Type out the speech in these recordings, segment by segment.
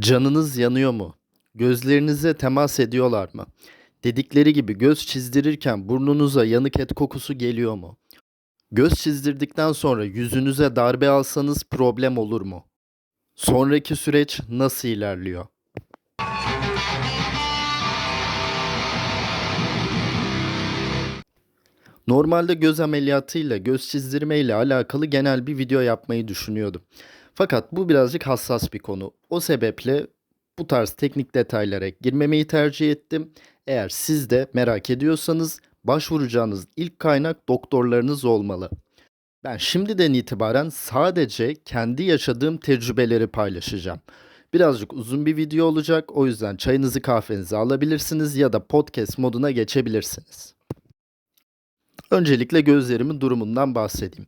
Canınız yanıyor mu? Gözlerinize temas ediyorlar mı? Dedikleri gibi göz çizdirirken burnunuza yanık et kokusu geliyor mu? Göz çizdirdikten sonra yüzünüze darbe alsanız problem olur mu? Sonraki süreç nasıl ilerliyor? Normalde göz ameliyatıyla, göz çizdirme ile alakalı genel bir video yapmayı düşünüyordum. Fakat bu birazcık hassas bir konu. O sebeple bu tarz teknik detaylara girmemeyi tercih ettim. Eğer siz de merak ediyorsanız başvuracağınız ilk kaynak doktorlarınız olmalı. Ben şimdiden itibaren sadece kendi yaşadığım tecrübeleri paylaşacağım. Birazcık uzun bir video olacak. O yüzden çayınızı kahvenizi alabilirsiniz ya da podcast moduna geçebilirsiniz. Öncelikle gözlerimin durumundan bahsedeyim.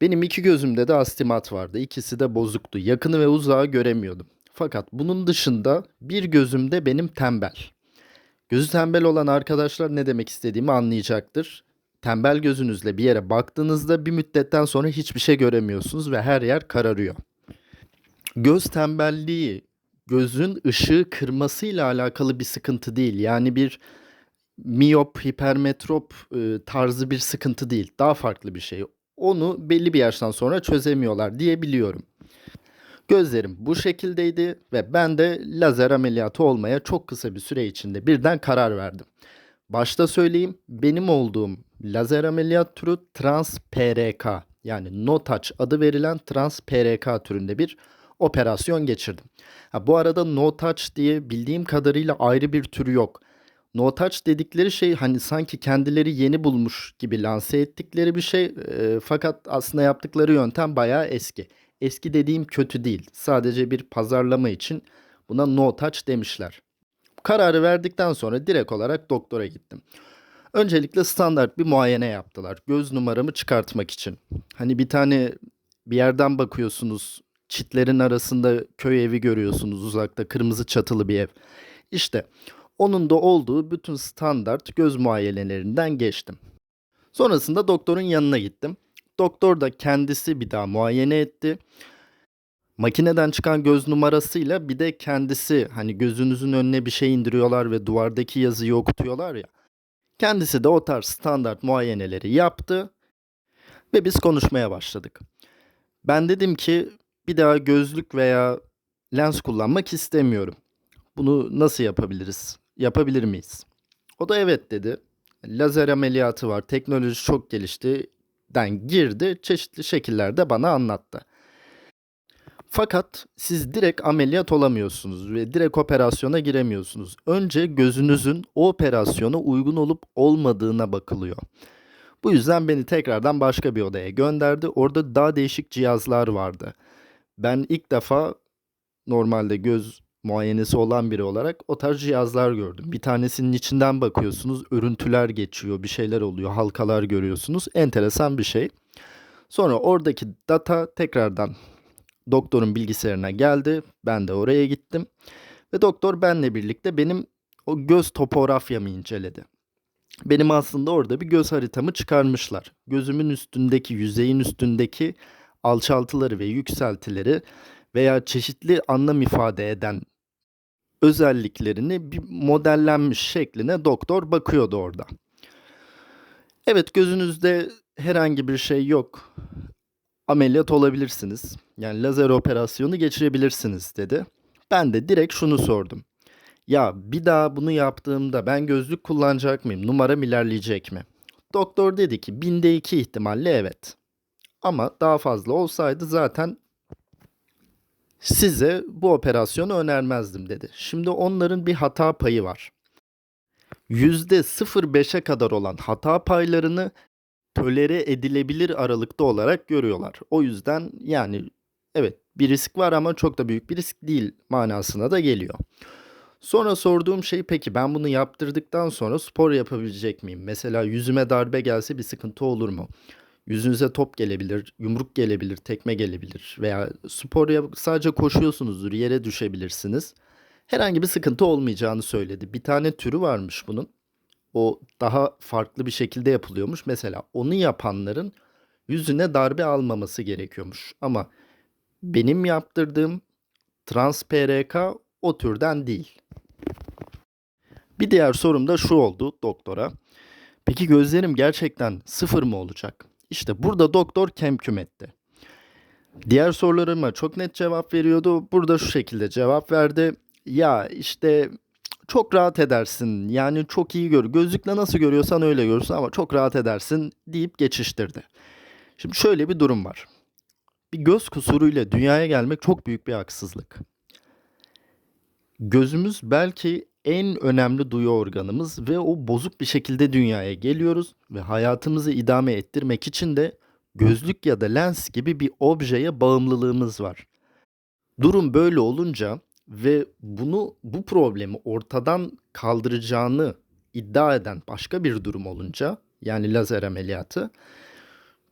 Benim iki gözümde de astigmat vardı. İkisi de bozuktu. Yakını ve uzağı göremiyordum. Fakat bunun dışında bir gözümde benim tembel. Gözü tembel olan arkadaşlar ne demek istediğimi anlayacaktır. Tembel gözünüzle bir yere baktığınızda bir müddetten sonra hiçbir şey göremiyorsunuz ve her yer kararıyor. Göz tembelliği gözün ışığı kırmasıyla alakalı bir sıkıntı değil. Yani bir miyop, hipermetrop e, tarzı bir sıkıntı değil. Daha farklı bir şey. Onu belli bir yaştan sonra çözemiyorlar diyebiliyorum. Gözlerim bu şekildeydi ve ben de lazer ameliyatı olmaya çok kısa bir süre içinde birden karar verdim. Başta söyleyeyim benim olduğum lazer ameliyat türü trans PRK yani no touch adı verilen trans PRK türünde bir operasyon geçirdim. Ha, bu arada no touch diye bildiğim kadarıyla ayrı bir türü yok. No touch dedikleri şey hani sanki kendileri yeni bulmuş gibi lanse ettikleri bir şey e, fakat aslında yaptıkları yöntem bayağı eski. Eski dediğim kötü değil. Sadece bir pazarlama için buna no touch demişler. Kararı verdikten sonra direkt olarak doktora gittim. Öncelikle standart bir muayene yaptılar. Göz numaramı çıkartmak için. Hani bir tane bir yerden bakıyorsunuz. Çitlerin arasında köy evi görüyorsunuz uzakta kırmızı çatılı bir ev. İşte onun da olduğu bütün standart göz muayenelerinden geçtim. Sonrasında doktorun yanına gittim. Doktor da kendisi bir daha muayene etti. Makineden çıkan göz numarasıyla bir de kendisi hani gözünüzün önüne bir şey indiriyorlar ve duvardaki yazıyı okutuyorlar ya. Kendisi de o tarz standart muayeneleri yaptı ve biz konuşmaya başladık. Ben dedim ki bir daha gözlük veya lens kullanmak istemiyorum. Bunu nasıl yapabiliriz? Yapabilir miyiz? O da evet dedi. Lazer ameliyatı var. Teknoloji çok gelişti. Den girdi. Çeşitli şekillerde bana anlattı. Fakat siz direkt ameliyat olamıyorsunuz ve direkt operasyona giremiyorsunuz. Önce gözünüzün o operasyona uygun olup olmadığına bakılıyor. Bu yüzden beni tekrardan başka bir odaya gönderdi. Orada daha değişik cihazlar vardı. Ben ilk defa normalde göz muayenesi olan biri olarak o tarz cihazlar gördüm. Bir tanesinin içinden bakıyorsunuz, örüntüler geçiyor, bir şeyler oluyor, halkalar görüyorsunuz. Enteresan bir şey. Sonra oradaki data tekrardan doktorun bilgisayarına geldi. Ben de oraya gittim. Ve doktor benle birlikte benim o göz topografyamı inceledi. Benim aslında orada bir göz haritamı çıkarmışlar. Gözümün üstündeki, yüzeyin üstündeki alçaltıları ve yükseltileri veya çeşitli anlam ifade eden özelliklerini bir modellenmiş şekline doktor bakıyordu orada. Evet gözünüzde herhangi bir şey yok. Ameliyat olabilirsiniz. Yani lazer operasyonu geçirebilirsiniz dedi. Ben de direkt şunu sordum. Ya bir daha bunu yaptığımda ben gözlük kullanacak mıyım? Numaram ilerleyecek mi? Doktor dedi ki binde iki ihtimalle evet. Ama daha fazla olsaydı zaten size bu operasyonu önermezdim dedi. Şimdi onların bir hata payı var. %0.5'e kadar olan hata paylarını tolere edilebilir aralıkta olarak görüyorlar. O yüzden yani evet bir risk var ama çok da büyük bir risk değil manasına da geliyor. Sonra sorduğum şey peki ben bunu yaptırdıktan sonra spor yapabilecek miyim? Mesela yüzüme darbe gelse bir sıkıntı olur mu? Yüzünüze top gelebilir, yumruk gelebilir, tekme gelebilir veya spor yap sadece koşuyorsunuzdur, yere düşebilirsiniz. Herhangi bir sıkıntı olmayacağını söyledi. Bir tane türü varmış bunun. O daha farklı bir şekilde yapılıyormuş. Mesela onu yapanların yüzüne darbe almaması gerekiyormuş. Ama benim yaptırdığım Trans o türden değil. Bir diğer sorum da şu oldu doktora. Peki gözlerim gerçekten sıfır mı olacak? İşte burada doktor kemküm etti. Diğer sorularıma çok net cevap veriyordu. Burada şu şekilde cevap verdi. Ya işte çok rahat edersin. Yani çok iyi gör. Gözlükle nasıl görüyorsan öyle görürsün ama çok rahat edersin deyip geçiştirdi. Şimdi şöyle bir durum var. Bir göz kusuruyla dünyaya gelmek çok büyük bir haksızlık. Gözümüz belki en önemli duyu organımız ve o bozuk bir şekilde dünyaya geliyoruz ve hayatımızı idame ettirmek için de gözlük ya da lens gibi bir objeye bağımlılığımız var. Durum böyle olunca ve bunu bu problemi ortadan kaldıracağını iddia eden başka bir durum olunca yani lazer ameliyatı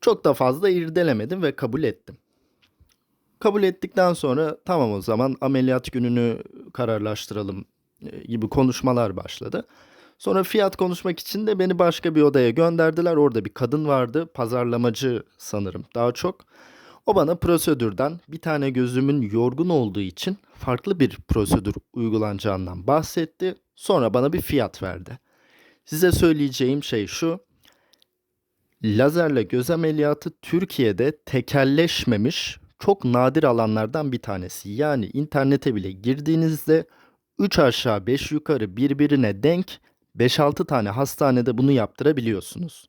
çok da fazla irdelemedim ve kabul ettim. Kabul ettikten sonra tamam o zaman ameliyat gününü kararlaştıralım gibi konuşmalar başladı. Sonra fiyat konuşmak için de beni başka bir odaya gönderdiler. Orada bir kadın vardı, pazarlamacı sanırım daha çok. O bana prosedürden bir tane gözümün yorgun olduğu için farklı bir prosedür uygulanacağından bahsetti. Sonra bana bir fiyat verdi. Size söyleyeceğim şey şu. Lazerle göz ameliyatı Türkiye'de tekelleşmemiş çok nadir alanlardan bir tanesi. Yani internete bile girdiğinizde 3 aşağı 5 yukarı birbirine denk 5-6 tane hastanede bunu yaptırabiliyorsunuz.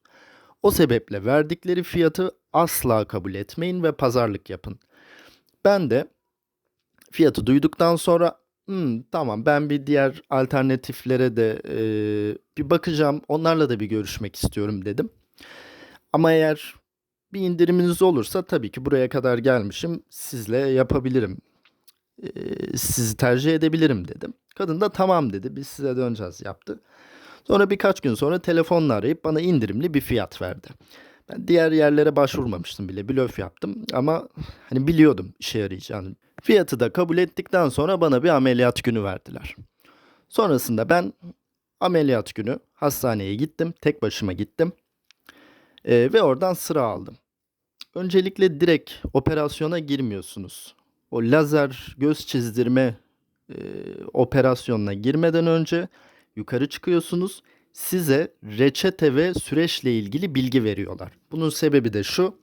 O sebeple verdikleri fiyatı asla kabul etmeyin ve pazarlık yapın. Ben de fiyatı duyduktan sonra "Hmm, tamam ben bir diğer alternatiflere de e, bir bakacağım. Onlarla da bir görüşmek istiyorum dedim. Ama eğer bir indiriminiz olursa tabii ki buraya kadar gelmişim. Sizle yapabilirim. E, sizi tercih edebilirim dedim. Kadın da tamam dedi. Biz size döneceğiz yaptı. Sonra birkaç gün sonra telefonla arayıp bana indirimli bir fiyat verdi. Ben diğer yerlere başvurmamıştım bile. Blöf yaptım ama hani biliyordum işe yarayacağını. Fiyatı da kabul ettikten sonra bana bir ameliyat günü verdiler. Sonrasında ben ameliyat günü hastaneye gittim. Tek başıma gittim. Ee, ve oradan sıra aldım. Öncelikle direkt operasyona girmiyorsunuz. O lazer göz çizdirme e, operasyonuna girmeden önce yukarı çıkıyorsunuz. Size reçete ve süreçle ilgili bilgi veriyorlar. Bunun sebebi de şu.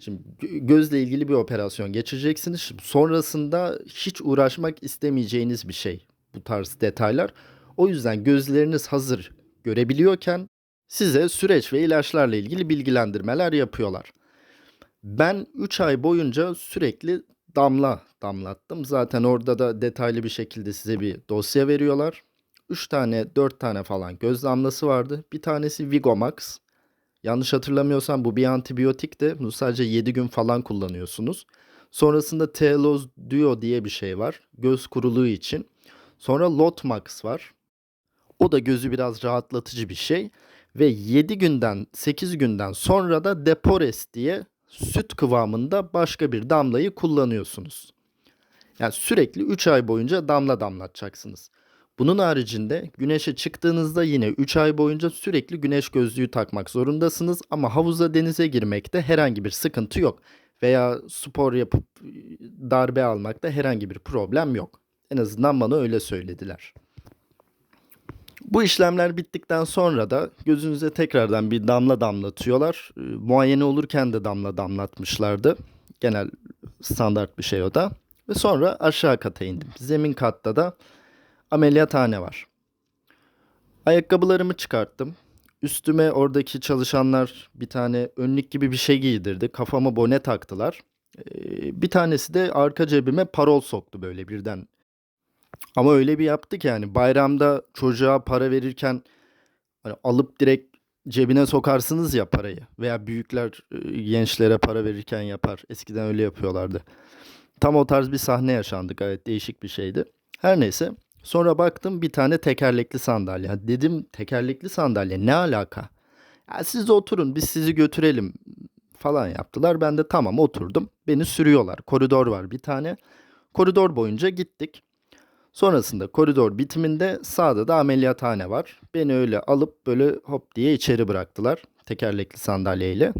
Şimdi gö- gözle ilgili bir operasyon geçireceksiniz. Şimdi sonrasında hiç uğraşmak istemeyeceğiniz bir şey bu tarz detaylar. O yüzden gözleriniz hazır görebiliyorken size süreç ve ilaçlarla ilgili bilgilendirmeler yapıyorlar. Ben 3 ay boyunca sürekli damla damlattım. Zaten orada da detaylı bir şekilde size bir dosya veriyorlar. 3 tane 4 tane falan göz damlası vardı. Bir tanesi Vigomax. Yanlış hatırlamıyorsam bu bir antibiyotik de bunu sadece 7 gün falan kullanıyorsunuz. Sonrasında Teloz Duo diye bir şey var. Göz kuruluğu için. Sonra Lotmax var. O da gözü biraz rahatlatıcı bir şey. Ve 7 günden 8 günden sonra da Depores diye süt kıvamında başka bir damlayı kullanıyorsunuz. Yani sürekli 3 ay boyunca damla damlatacaksınız. Bunun haricinde güneşe çıktığınızda yine 3 ay boyunca sürekli güneş gözlüğü takmak zorundasınız ama havuza denize girmekte herhangi bir sıkıntı yok veya spor yapıp darbe almakta herhangi bir problem yok. En azından bana öyle söylediler. Bu işlemler bittikten sonra da gözünüze tekrardan bir damla damlatıyorlar. E, muayene olurken de damla damlatmışlardı. Genel standart bir şey o da. Ve sonra aşağı kata indim. Zemin katta da ameliyathane var. Ayakkabılarımı çıkarttım. Üstüme oradaki çalışanlar bir tane önlük gibi bir şey giydirdi. Kafama bone taktılar. Ee, bir tanesi de arka cebime parol soktu böyle birden. Ama öyle bir yaptı ki yani bayramda çocuğa para verirken hani alıp direkt cebine sokarsınız ya parayı. Veya büyükler e, gençlere para verirken yapar. Eskiden öyle yapıyorlardı. Tam o tarz bir sahne yaşandı. Gayet değişik bir şeydi. Her neyse. Sonra baktım bir tane tekerlekli sandalye. Dedim tekerlekli sandalye ne alaka? Ya siz oturun biz sizi götürelim falan yaptılar. Ben de tamam oturdum. Beni sürüyorlar. Koridor var bir tane. Koridor boyunca gittik. Sonrasında koridor bitiminde sağda da ameliyathane var. Beni öyle alıp böyle hop diye içeri bıraktılar. Tekerlekli sandalyeyle.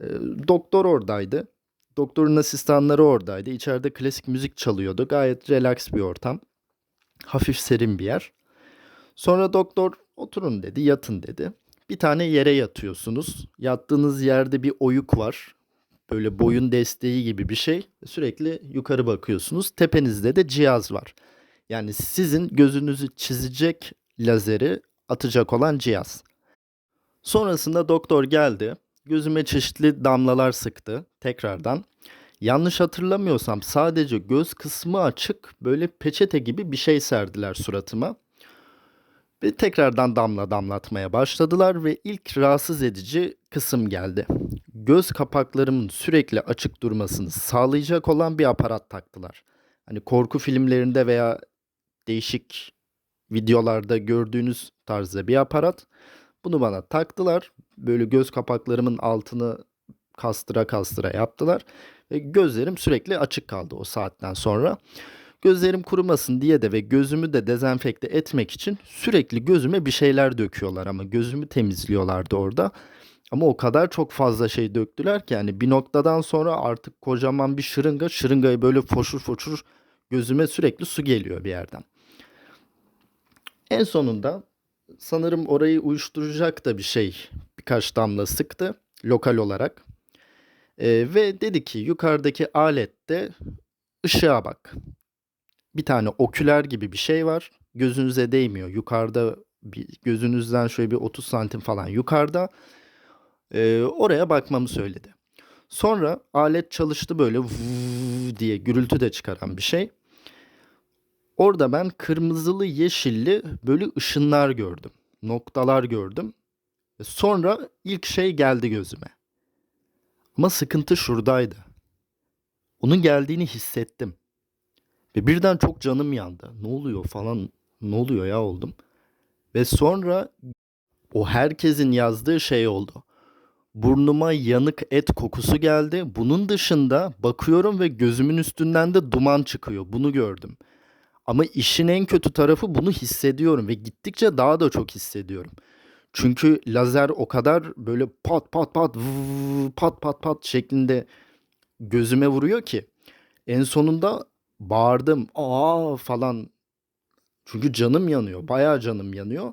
Ee, doktor oradaydı. Doktorun asistanları oradaydı. İçeride klasik müzik çalıyordu. Gayet relax bir ortam. Hafif serin bir yer. Sonra doktor oturun dedi, yatın dedi. Bir tane yere yatıyorsunuz. Yattığınız yerde bir oyuk var. Böyle boyun desteği gibi bir şey. Sürekli yukarı bakıyorsunuz. Tepenizde de cihaz var. Yani sizin gözünüzü çizecek lazeri atacak olan cihaz. Sonrasında doktor geldi. Gözüme çeşitli damlalar sıktı tekrardan. Yanlış hatırlamıyorsam sadece göz kısmı açık böyle peçete gibi bir şey serdiler suratıma. Ve tekrardan damla damlatmaya başladılar ve ilk rahatsız edici kısım geldi. Göz kapaklarımın sürekli açık durmasını sağlayacak olan bir aparat taktılar. Hani korku filmlerinde veya değişik videolarda gördüğünüz tarzda bir aparat. Bunu bana taktılar. Böyle göz kapaklarımın altını kastıra kastıra yaptılar. Ve gözlerim sürekli açık kaldı o saatten sonra. Gözlerim kurumasın diye de ve gözümü de dezenfekte etmek için sürekli gözüme bir şeyler döküyorlar ama gözümü temizliyorlardı orada. Ama o kadar çok fazla şey döktüler ki yani bir noktadan sonra artık kocaman bir şırınga, şırıngayı böyle foşur foşur gözüme sürekli su geliyor bir yerden. En sonunda sanırım orayı uyuşturacak da bir şey birkaç damla sıktı lokal olarak. Ee, ve dedi ki yukarıdaki alette ışığa bak. Bir tane oküler gibi bir şey var. Gözünüze değmiyor. Yukarıda bir, gözünüzden şöyle bir 30 santim falan yukarıda. Ee, oraya bakmamı söyledi. Sonra alet çalıştı böyle diye gürültü de çıkaran bir şey. Orada ben kırmızılı yeşilli böyle ışınlar gördüm. Noktalar gördüm. Sonra ilk şey geldi gözüme. Ama sıkıntı şuradaydı. Onun geldiğini hissettim. Ve birden çok canım yandı. Ne oluyor falan, ne oluyor ya oldum. Ve sonra o herkesin yazdığı şey oldu. Burnuma yanık et kokusu geldi. Bunun dışında bakıyorum ve gözümün üstünden de duman çıkıyor. Bunu gördüm. Ama işin en kötü tarafı bunu hissediyorum ve gittikçe daha da çok hissediyorum. Çünkü lazer o kadar böyle pat pat pat vıv, pat pat pat şeklinde gözüme vuruyor ki en sonunda bağırdım aa falan. Çünkü canım yanıyor. Bayağı canım yanıyor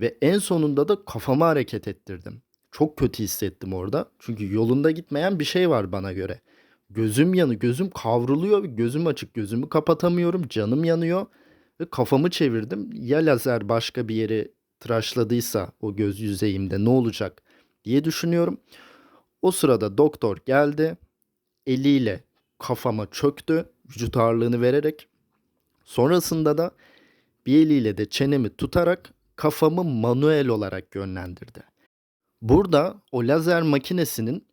ve en sonunda da kafamı hareket ettirdim. Çok kötü hissettim orada. Çünkü yolunda gitmeyen bir şey var bana göre. Gözüm yanı, gözüm kavruluyor, gözüm açık, gözümü kapatamıyorum, canım yanıyor ve kafamı çevirdim. Ya lazer başka bir yeri tıraşladıysa o göz yüzeyimde ne olacak diye düşünüyorum. O sırada doktor geldi. Eliyle kafama çöktü vücut ağırlığını vererek. Sonrasında da bir eliyle de çenemi tutarak kafamı manuel olarak yönlendirdi. Burada o lazer makinesinin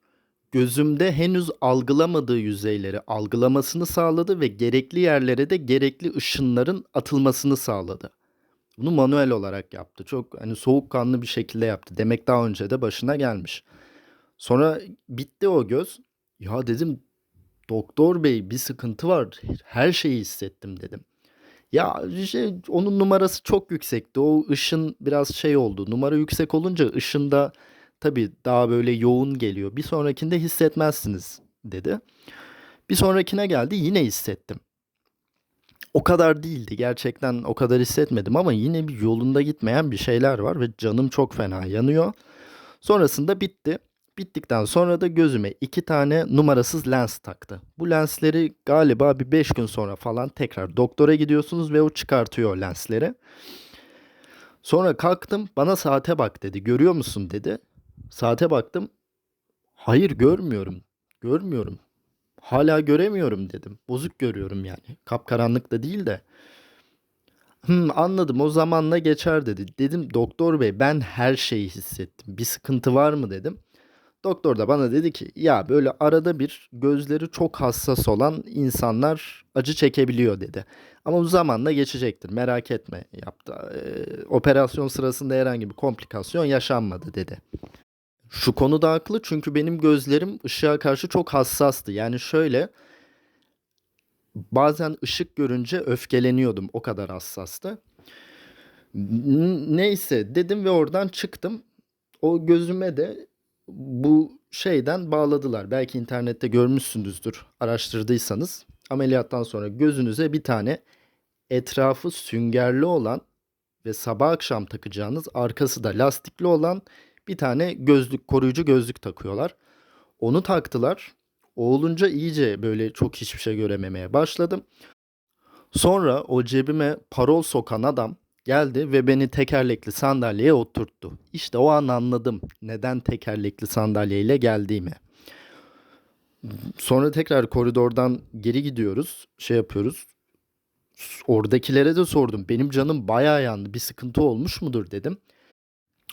gözümde henüz algılamadığı yüzeyleri algılamasını sağladı ve gerekli yerlere de gerekli ışınların atılmasını sağladı. Bunu manuel olarak yaptı. Çok hani soğukkanlı bir şekilde yaptı. Demek daha önce de başına gelmiş. Sonra bitti o göz. Ya dedim doktor bey bir sıkıntı var. Her şeyi hissettim dedim. Ya şey, onun numarası çok yüksekti. O ışın biraz şey oldu. Numara yüksek olunca ışında tabii daha böyle yoğun geliyor. Bir sonrakinde hissetmezsiniz dedi. Bir sonrakine geldi yine hissettim. O kadar değildi gerçekten o kadar hissetmedim ama yine bir yolunda gitmeyen bir şeyler var ve canım çok fena yanıyor. Sonrasında bitti. Bittikten sonra da gözüme iki tane numarasız lens taktı. Bu lensleri galiba bir 5 gün sonra falan tekrar doktora gidiyorsunuz ve o çıkartıyor lensleri. Sonra kalktım bana saate bak dedi. Görüyor musun dedi. Saate baktım. Hayır görmüyorum. Görmüyorum. Hala göremiyorum dedim. Bozuk görüyorum yani. Kapkaranlık da değil de. Hımm, anladım o zamanla geçer dedi. Dedim doktor bey ben her şeyi hissettim. Bir sıkıntı var mı dedim. Doktor da bana dedi ki ya böyle arada bir gözleri çok hassas olan insanlar acı çekebiliyor dedi. Ama bu zamanla geçecektir merak etme yaptı. Eee, operasyon sırasında herhangi bir komplikasyon yaşanmadı dedi. Şu konuda haklı çünkü benim gözlerim ışığa karşı çok hassastı. Yani şöyle bazen ışık görünce öfkeleniyordum. O kadar hassastı. Neyse dedim ve oradan çıktım. O gözüme de bu şeyden bağladılar. Belki internette görmüşsünüzdür, araştırdıysanız. Ameliyattan sonra gözünüze bir tane etrafı süngerli olan ve sabah akşam takacağınız arkası da lastikli olan bir tane gözlük, koruyucu gözlük takıyorlar. Onu taktılar. O olunca iyice böyle çok hiçbir şey görememeye başladım. Sonra o cebime parol sokan adam geldi ve beni tekerlekli sandalyeye oturttu. İşte o an anladım neden tekerlekli sandalyeyle geldiğimi. Sonra tekrar koridordan geri gidiyoruz. Şey yapıyoruz. Oradakilere de sordum. Benim canım bayağı yandı. Bir sıkıntı olmuş mudur dedim.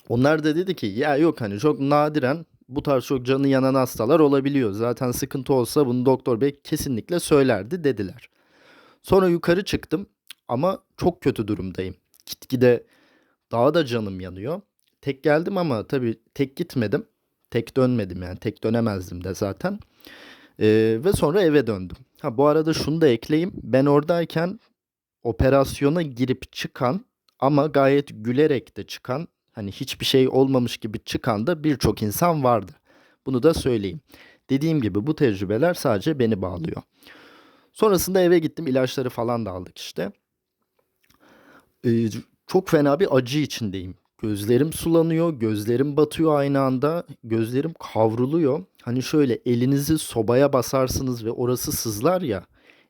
Onlar da dedi ki ya yok hani çok nadiren bu tarz çok canı yanan hastalar olabiliyor. Zaten sıkıntı olsa bunu doktor bey kesinlikle söylerdi dediler. Sonra yukarı çıktım ama çok kötü durumdayım. Gitgide daha da canım yanıyor. Tek geldim ama tabii tek gitmedim. Tek dönmedim yani tek dönemezdim de zaten. Ee, ve sonra eve döndüm. Ha bu arada şunu da ekleyeyim. Ben oradayken operasyona girip çıkan ama gayet gülerek de çıkan hani hiçbir şey olmamış gibi çıkan da birçok insan vardı. Bunu da söyleyeyim. Dediğim gibi bu tecrübeler sadece beni bağlıyor. Sonrasında eve gittim ilaçları falan da aldık işte. Ee, çok fena bir acı içindeyim. Gözlerim sulanıyor, gözlerim batıyor aynı anda, gözlerim kavruluyor. Hani şöyle elinizi sobaya basarsınız ve orası sızlar ya.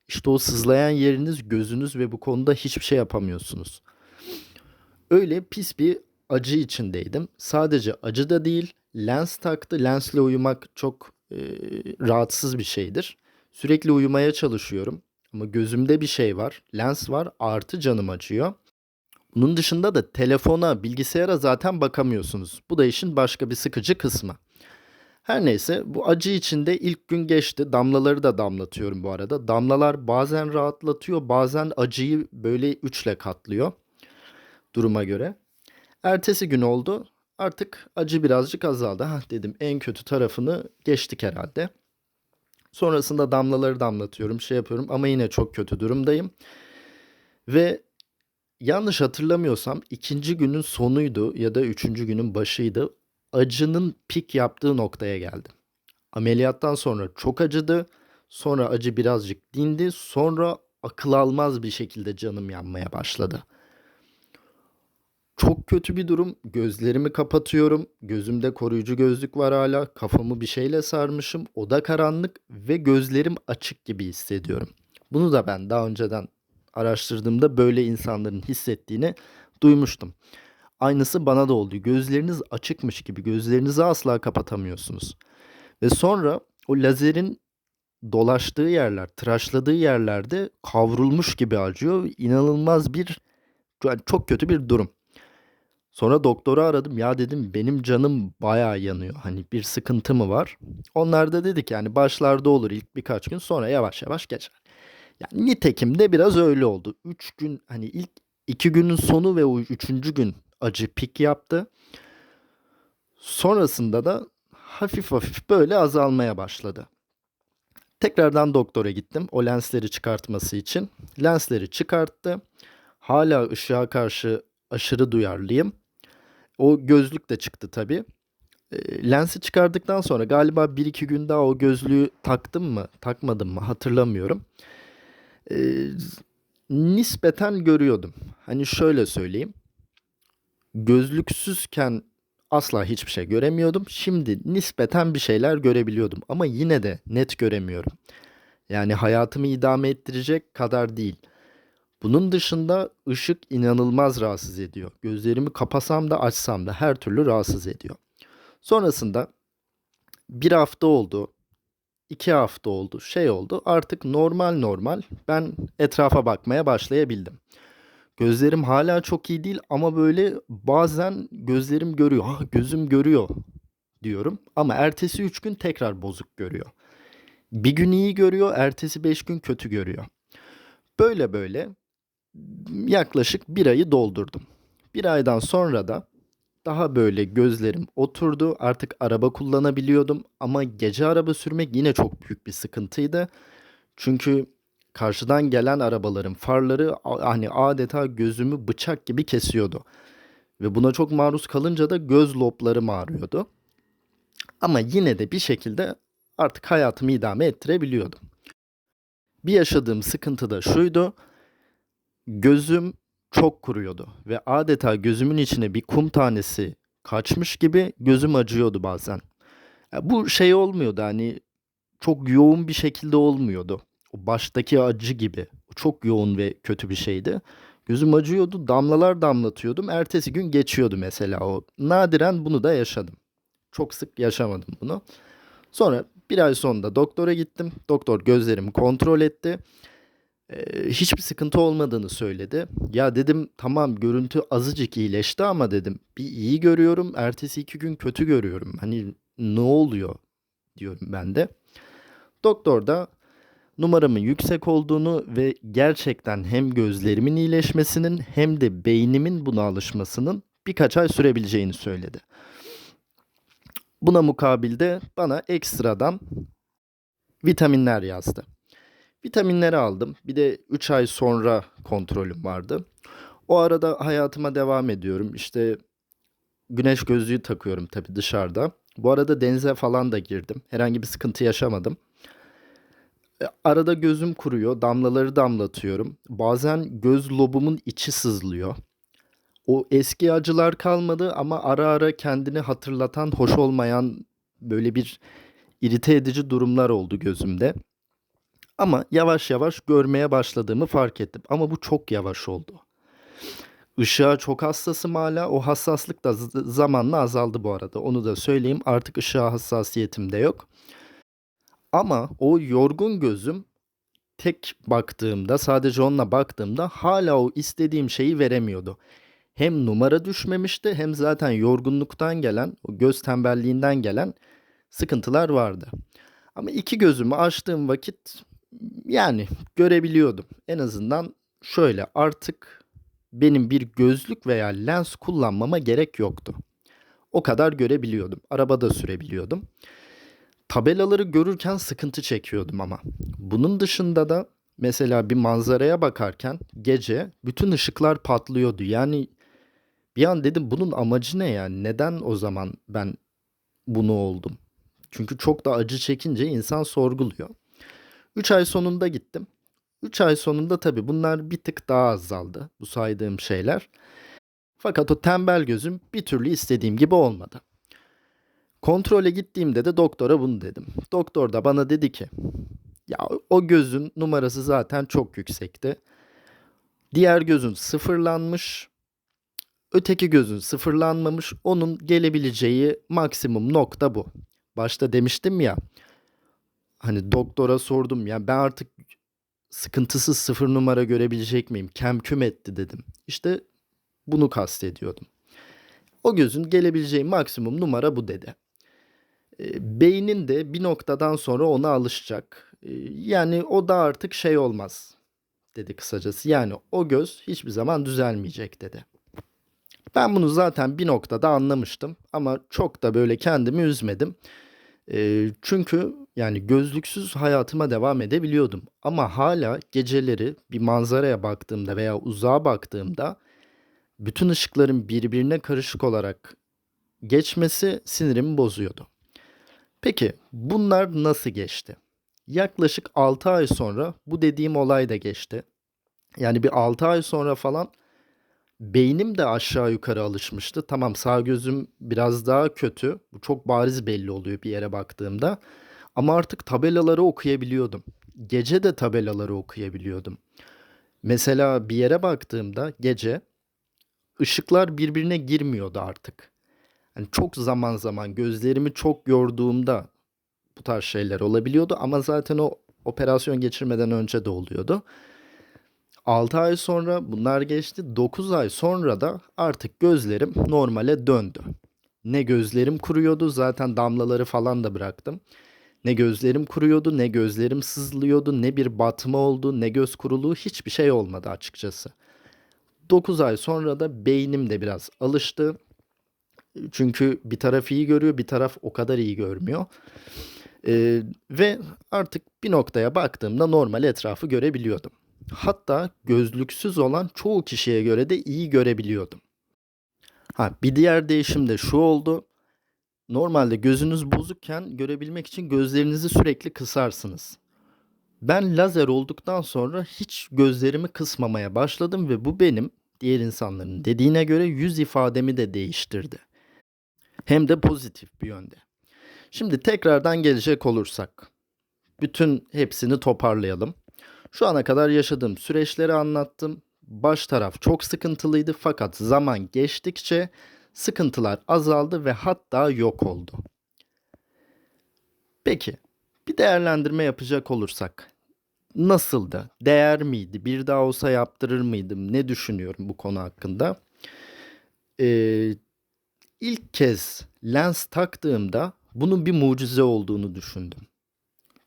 İşte o sızlayan yeriniz gözünüz ve bu konuda hiçbir şey yapamıyorsunuz. Öyle pis bir acı içindeydim. Sadece acı da değil, lens taktı. Lensle uyumak çok e, rahatsız bir şeydir. Sürekli uyumaya çalışıyorum. Ama gözümde bir şey var, lens var, artı canım acıyor. Bunun dışında da telefona, bilgisayara zaten bakamıyorsunuz. Bu da işin başka bir sıkıcı kısmı. Her neyse bu acı içinde ilk gün geçti. Damlaları da damlatıyorum bu arada. Damlalar bazen rahatlatıyor, bazen acıyı böyle üçle katlıyor duruma göre. Ertesi gün oldu. Artık acı birazcık azaldı. Ha dedim en kötü tarafını geçtik herhalde. Sonrasında damlaları damlatıyorum, şey yapıyorum ama yine çok kötü durumdayım. Ve yanlış hatırlamıyorsam ikinci günün sonuydu ya da üçüncü günün başıydı. Acının pik yaptığı noktaya geldim. Ameliyattan sonra çok acıdı. Sonra acı birazcık dindi. Sonra akıl almaz bir şekilde canım yanmaya başladı. Çok kötü bir durum. Gözlerimi kapatıyorum. Gözümde koruyucu gözlük var hala. Kafamı bir şeyle sarmışım. Oda karanlık ve gözlerim açık gibi hissediyorum. Bunu da ben daha önceden araştırdığımda böyle insanların hissettiğini duymuştum. Aynısı bana da oldu. Gözleriniz açıkmış gibi gözlerinizi asla kapatamıyorsunuz. Ve sonra o lazerin dolaştığı yerler, tıraşladığı yerlerde kavrulmuş gibi acıyor. İnanılmaz bir yani çok kötü bir durum. Sonra doktoru aradım. Ya dedim benim canım bayağı yanıyor. Hani bir sıkıntı mı var? Onlar da dedik yani başlarda olur ilk birkaç gün sonra yavaş yavaş geçer. Yani nitekim de biraz öyle oldu. 3 gün hani ilk 2 günün sonu ve o 3. gün acı pik yaptı. Sonrasında da hafif hafif böyle azalmaya başladı. Tekrardan doktora gittim o lensleri çıkartması için. Lensleri çıkarttı. Hala ışığa karşı aşırı duyarlıyım. O gözlük de çıktı tabii. E, lensi çıkardıktan sonra galiba 1-2 gün daha o gözlüğü taktım mı, takmadım mı hatırlamıyorum. E, nispeten görüyordum. Hani şöyle söyleyeyim. Gözlüksüzken asla hiçbir şey göremiyordum. Şimdi nispeten bir şeyler görebiliyordum ama yine de net göremiyorum. Yani hayatımı idame ettirecek kadar değil. Bunun dışında ışık inanılmaz rahatsız ediyor. Gözlerimi kapasam da açsam da her türlü rahatsız ediyor. Sonrasında bir hafta oldu, iki hafta oldu, şey oldu. Artık normal normal ben etrafa bakmaya başlayabildim. Gözlerim hala çok iyi değil ama böyle bazen gözlerim görüyor. Ha gözüm görüyor diyorum. Ama ertesi üç gün tekrar bozuk görüyor. Bir gün iyi görüyor, ertesi beş gün kötü görüyor. Böyle böyle yaklaşık bir ayı doldurdum. Bir aydan sonra da daha böyle gözlerim oturdu. Artık araba kullanabiliyordum ama gece araba sürmek yine çok büyük bir sıkıntıydı. Çünkü karşıdan gelen arabaların farları hani adeta gözümü bıçak gibi kesiyordu. Ve buna çok maruz kalınca da göz loblarım ağrıyordu. Ama yine de bir şekilde artık hayatımı idame ettirebiliyordum. Bir yaşadığım sıkıntı da şuydu. Gözüm çok kuruyordu ve adeta gözümün içine bir kum tanesi kaçmış gibi gözüm acıyordu bazen. Bu şey olmuyordu hani çok yoğun bir şekilde olmuyordu. O baştaki acı gibi. Çok yoğun ve kötü bir şeydi. Gözüm acıyordu, damlalar damlatıyordum. Ertesi gün geçiyordu mesela o. Nadiren bunu da yaşadım. Çok sık yaşamadım bunu. Sonra bir ay sonra doktora gittim. Doktor gözlerimi kontrol etti. Hiçbir sıkıntı olmadığını söyledi. Ya dedim tamam görüntü azıcık iyileşti ama dedim bir iyi görüyorum. Ertesi iki gün kötü görüyorum. Hani ne oluyor diyorum ben de. Doktor da numaramın yüksek olduğunu ve gerçekten hem gözlerimin iyileşmesinin hem de beynimin buna alışmasının birkaç ay sürebileceğini söyledi. Buna mukabilde bana ekstradan vitaminler yazdı. Vitaminleri aldım. Bir de 3 ay sonra kontrolüm vardı. O arada hayatıma devam ediyorum. İşte güneş gözlüğü takıyorum tabii dışarıda. Bu arada denize falan da girdim. Herhangi bir sıkıntı yaşamadım. E, Arada gözüm kuruyor, damlaları damlatıyorum. Bazen göz lobumun içi sızlıyor. O eski acılar kalmadı ama ara ara kendini hatırlatan, hoş olmayan böyle bir irite edici durumlar oldu gözümde. Ama yavaş yavaş görmeye başladığımı fark ettim. Ama bu çok yavaş oldu. Işığa çok hassasım hala. O hassaslık da zamanla azaldı bu arada. Onu da söyleyeyim. Artık ışığa hassasiyetim de yok. Ama o yorgun gözüm tek baktığımda, sadece onunla baktığımda hala o istediğim şeyi veremiyordu. Hem numara düşmemişti hem zaten yorgunluktan gelen, o göz tembelliğinden gelen sıkıntılar vardı. Ama iki gözümü açtığım vakit yani görebiliyordum. En azından şöyle artık benim bir gözlük veya lens kullanmama gerek yoktu. O kadar görebiliyordum. Arabada sürebiliyordum. Tabelaları görürken sıkıntı çekiyordum ama. Bunun dışında da mesela bir manzaraya bakarken gece bütün ışıklar patlıyordu. Yani bir an dedim bunun amacı ne yani? Neden o zaman ben bunu oldum? Çünkü çok da acı çekince insan sorguluyor. 3 ay sonunda gittim. 3 ay sonunda tabii bunlar bir tık daha azaldı bu saydığım şeyler. Fakat o tembel gözüm bir türlü istediğim gibi olmadı. Kontrole gittiğimde de doktora bunu dedim. Doktor da bana dedi ki ya o gözün numarası zaten çok yüksekti. Diğer gözün sıfırlanmış. Öteki gözün sıfırlanmamış. Onun gelebileceği maksimum nokta bu. Başta demiştim ya hani doktora sordum ya ben artık sıkıntısız sıfır numara görebilecek miyim? Kem küm etti dedim. İşte bunu kastediyordum. O gözün gelebileceği maksimum numara bu dedi. E, beynin de bir noktadan sonra ona alışacak. E, yani o da artık şey olmaz dedi kısacası. Yani o göz hiçbir zaman düzelmeyecek dedi. Ben bunu zaten bir noktada anlamıştım ama çok da böyle kendimi üzmedim. E, çünkü yani gözlüksüz hayatıma devam edebiliyordum. Ama hala geceleri bir manzaraya baktığımda veya uzağa baktığımda bütün ışıkların birbirine karışık olarak geçmesi sinirimi bozuyordu. Peki bunlar nasıl geçti? Yaklaşık 6 ay sonra bu dediğim olay da geçti. Yani bir 6 ay sonra falan beynim de aşağı yukarı alışmıştı. Tamam sağ gözüm biraz daha kötü. Bu çok bariz belli oluyor bir yere baktığımda. Ama artık tabelaları okuyabiliyordum. Gece de tabelaları okuyabiliyordum. Mesela bir yere baktığımda gece ışıklar birbirine girmiyordu artık. Hani çok zaman zaman gözlerimi çok yorduğumda bu tarz şeyler olabiliyordu ama zaten o operasyon geçirmeden önce de oluyordu. 6 ay sonra bunlar geçti. 9 ay sonra da artık gözlerim normale döndü. Ne gözlerim kuruyordu zaten damlaları falan da bıraktım. Ne gözlerim kuruyordu, ne gözlerim sızlıyordu, ne bir batma oldu, ne göz kuruluğu hiçbir şey olmadı açıkçası. 9 ay sonra da beynim de biraz alıştı. Çünkü bir taraf iyi görüyor, bir taraf o kadar iyi görmüyor. Ee, ve artık bir noktaya baktığımda normal etrafı görebiliyordum. Hatta gözlüksüz olan çoğu kişiye göre de iyi görebiliyordum. Ha, bir diğer değişim de şu oldu. Normalde gözünüz bozukken görebilmek için gözlerinizi sürekli kısarsınız. Ben lazer olduktan sonra hiç gözlerimi kısmamaya başladım ve bu benim diğer insanların dediğine göre yüz ifademi de değiştirdi. Hem de pozitif bir yönde. Şimdi tekrardan gelecek olursak. Bütün hepsini toparlayalım. Şu ana kadar yaşadığım süreçleri anlattım. Baş taraf çok sıkıntılıydı fakat zaman geçtikçe sıkıntılar azaldı ve hatta yok oldu. Peki, bir değerlendirme yapacak olursak nasıldı? Değer miydi? Bir daha olsa yaptırır mıydım? Ne düşünüyorum bu konu hakkında? Ee, ilk kez lens taktığımda bunun bir mucize olduğunu düşündüm.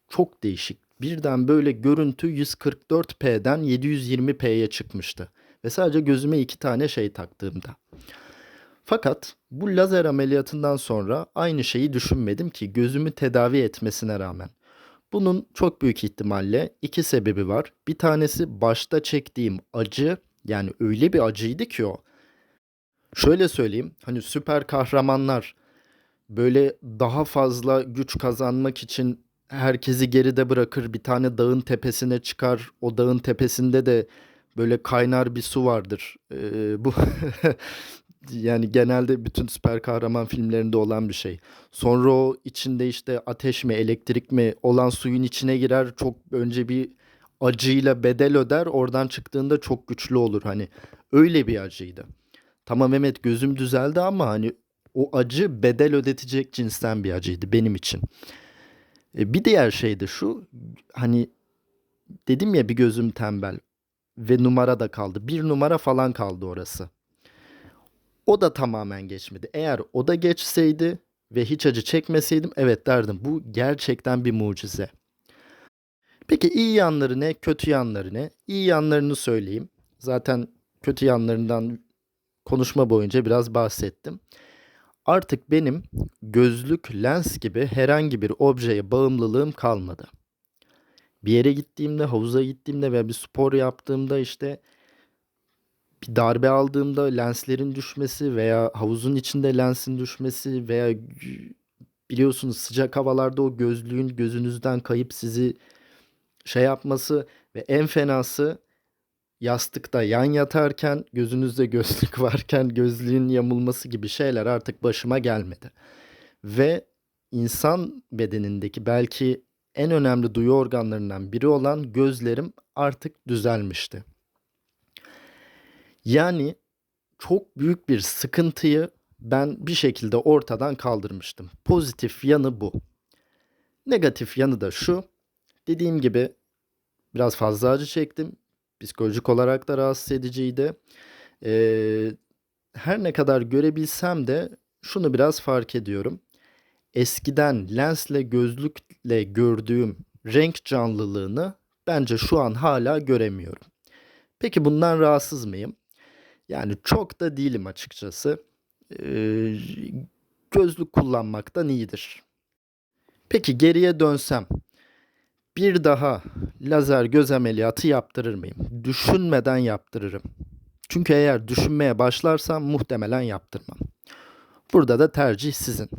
Çok değişik. Birden böyle görüntü 144p'den 720p'ye çıkmıştı. Ve sadece gözüme iki tane şey taktığımda. Fakat bu lazer ameliyatından sonra aynı şeyi düşünmedim ki gözümü tedavi etmesine rağmen. Bunun çok büyük ihtimalle iki sebebi var. Bir tanesi başta çektiğim acı yani öyle bir acıydı ki o. Şöyle söyleyeyim hani süper kahramanlar böyle daha fazla güç kazanmak için herkesi geride bırakır bir tane dağın tepesine çıkar. O dağın tepesinde de böyle kaynar bir su vardır. Ee, bu yani genelde bütün süper kahraman filmlerinde olan bir şey. Sonra o içinde işte ateş mi elektrik mi olan suyun içine girer. Çok önce bir acıyla bedel öder. Oradan çıktığında çok güçlü olur. Hani öyle bir acıydı. Tamam evet gözüm düzeldi ama hani o acı bedel ödetecek cinsten bir acıydı benim için. E, bir diğer şey de şu hani dedim ya bir gözüm tembel ve numara da kaldı. Bir numara falan kaldı orası. O da tamamen geçmedi. Eğer o da geçseydi ve hiç acı çekmeseydim evet derdim bu gerçekten bir mucize. Peki iyi yanları ne, kötü yanları ne? İyi yanlarını söyleyeyim. Zaten kötü yanlarından konuşma boyunca biraz bahsettim. Artık benim gözlük, lens gibi herhangi bir objeye bağımlılığım kalmadı. Bir yere gittiğimde, havuza gittiğimde veya bir spor yaptığımda işte bir darbe aldığımda lenslerin düşmesi veya havuzun içinde lensin düşmesi veya biliyorsunuz sıcak havalarda o gözlüğün gözünüzden kayıp sizi şey yapması ve en fenası yastıkta yan yatarken gözünüzde gözlük varken gözlüğün yamulması gibi şeyler artık başıma gelmedi. Ve insan bedenindeki belki en önemli duyu organlarından biri olan gözlerim artık düzelmişti. Yani çok büyük bir sıkıntıyı ben bir şekilde ortadan kaldırmıştım. Pozitif yanı bu. Negatif yanı da şu. Dediğim gibi biraz fazla acı çektim. Psikolojik olarak da rahatsız ediciydi. Ee, her ne kadar görebilsem de şunu biraz fark ediyorum. Eskiden lensle gözlükle gördüğüm renk canlılığını bence şu an hala göremiyorum. Peki bundan rahatsız mıyım? Yani çok da değilim açıkçası. Ee, gözlük kullanmaktan iyidir. Peki geriye dönsem bir daha lazer göz ameliyatı yaptırır mıyım? Düşünmeden yaptırırım. Çünkü eğer düşünmeye başlarsam muhtemelen yaptırmam. Burada da tercih sizin.